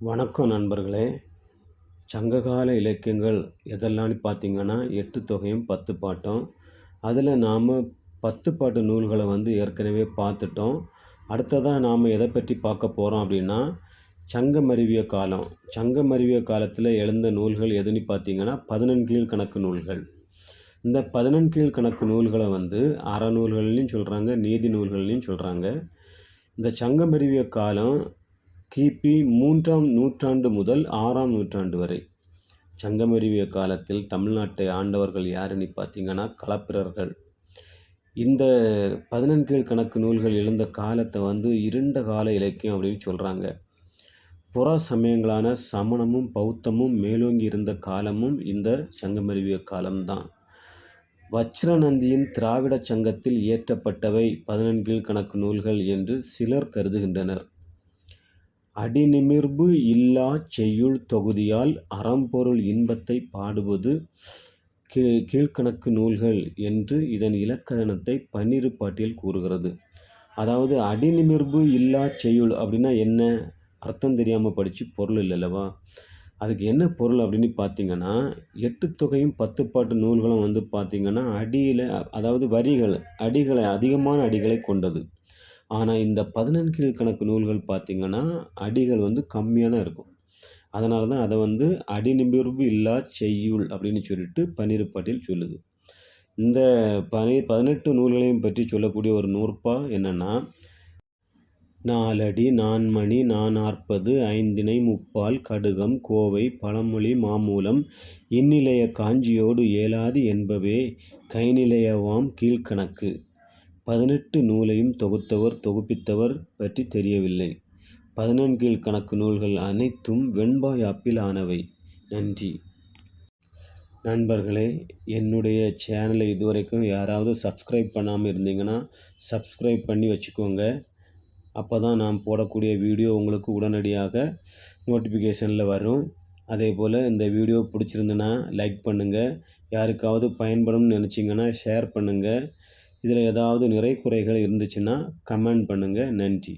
வணக்கம் நண்பர்களே. சங்ககால இலக்கியங்கள் எதெல்லாம்னு பார்த்தீங்கன்னா எட்டு தொகையும் பத்து பாட்டும். அதில் நாம் பத்து பாட்டு நூல்களை வந்து ஏற்கனவே பார்த்துட்டோம். அடுத்ததாக நாம் எதை பற்றி பார்க்க போகிறோம் அப்படின்னா சங்கமருவிய காலம். சங்கமருவிய காலத்தில் எழுந்த நூல்கள் எதுன்னு பார்த்தீங்கன்னா பதினெண்கீழ் கணக்கு நூல்கள். இந்த பதினெண்கீழ் கணக்கு நூல்களை வந்து அறநூல்கள்லையும் சொல்கிறாங்க நீதி நூல்கள்லையும் சொல்கிறாங்க இந்த சங்கமருவிய காலம் கிபி மூன்றாம் நூற்றாண்டு முதல் ஆறாம் நூற்றாண்டு வரை. சங்கமறிவிய காலத்தில் தமிழ்நாட்டை ஆண்டவர்கள் யாருன்னு பார்த்தீங்கன்னா களப்பிரர்கள் இந்த பதினெண்கீழ் கணக்கு நூல்கள் எழுந்த காலத்தை வந்து இருண்ட கால இலக்கியம் அப்படின்னு சொல்கிறாங்க புற சமயங்களான சமணமும் பௌத்தமும் மேலோங்கி இருந்த காலமும் இந்த சங்கமறிவிய காலம்தான். வச்சிரநந்தியின் திராவிட சங்கத்தில் இயற்றப்பட்டவை பதினெண்கீழ் கணக்கு நூல்கள் என்று சிலர் கருதுகின்றனர். அடிநிமிர்பு இல்லாச் செய்யுள் தொகுதியால் அறம்பொருள் இன்பத்தைப் பாடுவது கீ கீழ்க்கணக்கு நூல்கள் என்று இதன் இலக்கணத்தை பன்னிரு பாட்டியல் கூறுகிறது. அதாவது அடிநிமிர்பு இல்லாச் செய்யுள் அப்படின்னா என்ன? அர்த்தம் தெரியாமல் படித்து பொருள் இல்லைல்லவா? அதுக்கு என்ன பொருள் அப்படின்னு பார்த்தீங்கன்னா எட்டு தொகையும் பத்து பாட்டு நூல்களும் வந்து பார்த்திங்கன்னா அடியில் அதாவது வரிகள் அடிகளை அதிகமான அடிகளை கொண்டது. ஆனால் இந்த பதினெண்கீழ் கணக்கு நூல்கள் பார்த்திங்கன்னா அடிகள் வந்து கம்மியாக இருக்கும். அதனால தான் அதை வந்து அடிநிமிர்வு இல்லா செய்யுள் அப்படின்னு சொல்லிட்டு பன்னிருப்பாட்டில் சொல்லுது. இந்த பனி பதினெட்டு நூல்களையும் பற்றி சொல்லக்கூடிய ஒரு நூற்பா என்னென்னா நாலடி நான்மணி நாற்பது ஐந்தினை முப்பால் கடுகம் கோவை பழமொழி மாமூலம் இந்நிலைய காஞ்சியோடு ஏலாது என்பவே கைநிலையவாம் கீழ்கணக்கு பதினெட்டு நூலையும் தொகுத்தவர் தொகுப்பித்தவர் பற்றி தெரியவில்லை. பதினான்கில் கணக்கு நூல்கள் அனைத்தும் வெண்பாய் ஆப்பில் ஆனவை. நன்றி. நண்பர்களே என்னுடைய சேனலை இதுவரைக்கும் யாராவது சப்ஸ்கிரைப் பண்ணாமல் இருந்தீங்கன்னா சப்ஸ்கிரைப் பண்ணி வச்சுக்கோங்க. அப்போ தான் நான் போடக்கூடிய வீடியோ உங்களுக்கு உடனடியாக நோட்டிஃபிகேஷனில் வரும். அதே போல் இந்த வீடியோ பிடிச்சிருந்துன்னா லைக் பண்ணுங்கள் யாருக்காவது பயன்படும்னு நினச்சிங்கன்னா ஷேர் பண்ணுங்கள் இதில் ஏதாவது நிறை குறைகள் இருந்துச்சுன்னா கமெண்ட் பண்ணுங்கள் நன்றி.